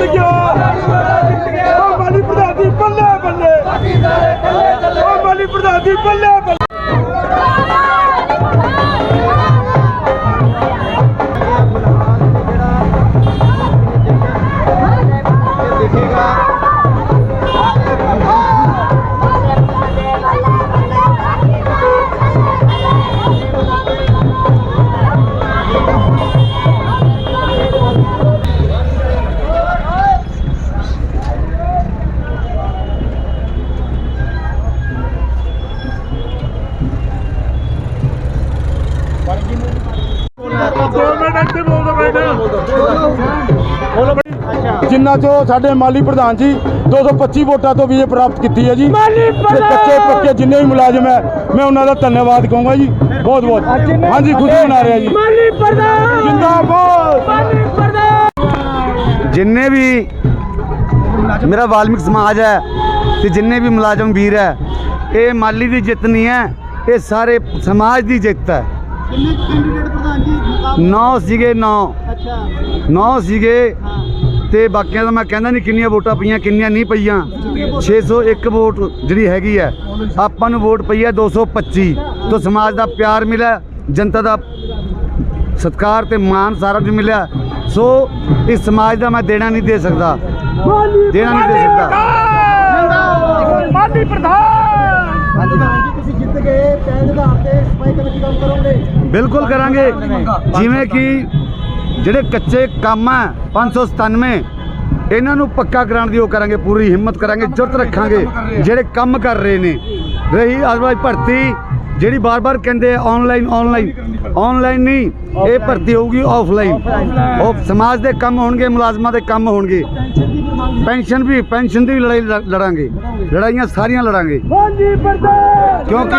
ਜਿੱਤ ਗਿਆ ਉਹ ਮਾਲੀ ਪ੍ਰਧਾਨ ਬੱਲੇ ਬੱਲੇ। ਉਹ ਮਾਲੀ ਪ੍ਰਧਾਨ ਬੱਲੇ ਬੱਲੇ। ਜਿੰਨਾ ਚੋ ਸਾਡੇ ਮਾਲੀ ਪ੍ਰਧਾਨ ਜੀ 225 ਵੋਟਾਂ ਤੋਂ ਵਿਜੇ ਪ੍ਰਾਪਤ ਕੀਤੀ ਹੈ ਜੀ। ਤੇ ਕੱਚੇ ਪੱਕੇ ਜਿੰਨੇ ਵੀ ਮੁਲਾਜ਼ਮ ਹੈ ਮੈਂ ਉਹਨਾਂ ਦਾ ਧੰਨਵਾਦ ਕਹੂੰਗਾ ਜੀ। ਬਹੁਤ ਬਹੁਤ। ਹਾਂਜੀ ਖੁਸ਼ੀ ਮਨਾ ਰਿਹਾ ਜੀ। ਮਾਲੀ ਪ੍ਰਧਾਨ! ਜਿੰਦਾਬਾਦ! ਜਿੰਨੇ ਵੀ ਮੇਰਾ ਵਾਲਮਿਕ ਸਮਾਜ ਹੈ ਤੇ ਜਿੰਨੇ ਵੀ ਮੁਲਾਜ਼ਮ ਵੀਰ ਹੈ ਇਹ ਮਾਲੀ ਦੀ ਜਿੱਤ ਨਹੀਂ ਹੈ ਇਹ ਸਾਰੇ ਸਮਾਜ ਦੀ ਜਿੱਤ ਹੈ। ਕਿੰਨੇ ਕੈਂਡੀਡੇਟ ਪ੍ਰਧਾਨ ਜੀ? ਮੁਕਾਬਲੇ? ਨੌ ਸੀਗੇ ਨੌ। ਅੱਛਾ। ਨੌ ਸੀਗੇ ਹਾਂ। ਤੇ ਬਾਕੀਆਂ ਦਾ ਮੈਂ ਕਹਿੰਦਾ ਨਹੀਂ ਕਿੰਨੀਆਂ ਵੋਟਾਂ ਪਈਆਂ ਕਿੰਨੀਆਂ ਨਹੀਂ ਪਈਆਂ। 601 ਵੋਟ। ਜਿਹੜੀ ਹੈਗੀ ਹੈ ਆਪਾਂ ਨੂੰ ਵੋਟ ਪਈ ਹੈ 225 ਤੋਂ ਸਮਾਜ ਦਾ ਪਿਆਰ ਮਿਲਿਆ ਜਨਤਾ ਦਾ ਸਤਿਕਾਰ ਤੇ ਮਾਣ ਸਾਰਾ ਕੁਝ ਮਿਲਿਆ। ਸੋ ਇਸ ਸਮਾਜ ਦਾ ਮੈਂ ਦੇਣਾ ਨਹੀਂ ਦੇ ਸਕਦਾ। ਦੇਣਾ ਨਹੀਂ ਦੇ ਸਕਦਾ। ਮਾਲੀ ਪ੍ਰਧਾਨ! ਪ੍ਰਧਾਨ ਜੀ ਤੁਸੀਂ ਜਿੱਤ ਗਏ ਪਹਿਲ ਦਾ ਹਫ਼ਤੇ ਸਫ਼ਾਈ ਕਮੇਟੀ ਕੰਮ ਕਰੋਗੇ ਬਿਲਕੁਲ ਕਰਾਂਗੇ। ਜਿਵੇਂ ਕਿ ਜਿਹੜੇ ਕੱਚੇ ਕੰਮ ਆ 597 ਇਹਨਾਂ ਨੂੰ ਪੱਕਾ ਕਰਾਉਣ ਦੀ ਉਹ ਕਰਾਂਗੇ ਪੂਰੀ ਹਿੰਮਤ ਕਰਾਂਗੇ ਜੁਰਤ ਰੱਖਾਂਗੇ ਜਿਹੜੇ ਕੰਮ ਕਰ ਰਹੇ ਨੇ। ਰਹੀ ਅਜਵਾਜ ਭਰਤੀ ਜਿਹੜੀ ਬਾਰ-ਬਾਰ ਕਹਿੰਦੇ ਆ ਆਨਲਾਈਨ ਆਨਲਾਈਨ ਆਨਲਾਈਨ ਨਹੀਂ ਇਹ ਭਰਤੀ ਹੋਊਗੀ ਆਫਲਾਈਨ ਉਹ ਸਮਾਜ ਦੇ ਕੰਮ ਹੋਣਗੇ ਮੁਲਾਜ਼ਮਾਂ ਦੇ ਕੰਮ ਹੋਣਗੇ। ਪੈਨਸ਼ਨ ਵੀ ਪੈਨਸ਼ਨ ਦੀ ਵੀ ਲੜਾਈ ਲੜ- ਲੜਾਂਗੇ। ਲੜਾਈਆਂ ਸਾਰੀਆਂ ਲੜਾਂਗੇ। ਕਿਉਂਕਿ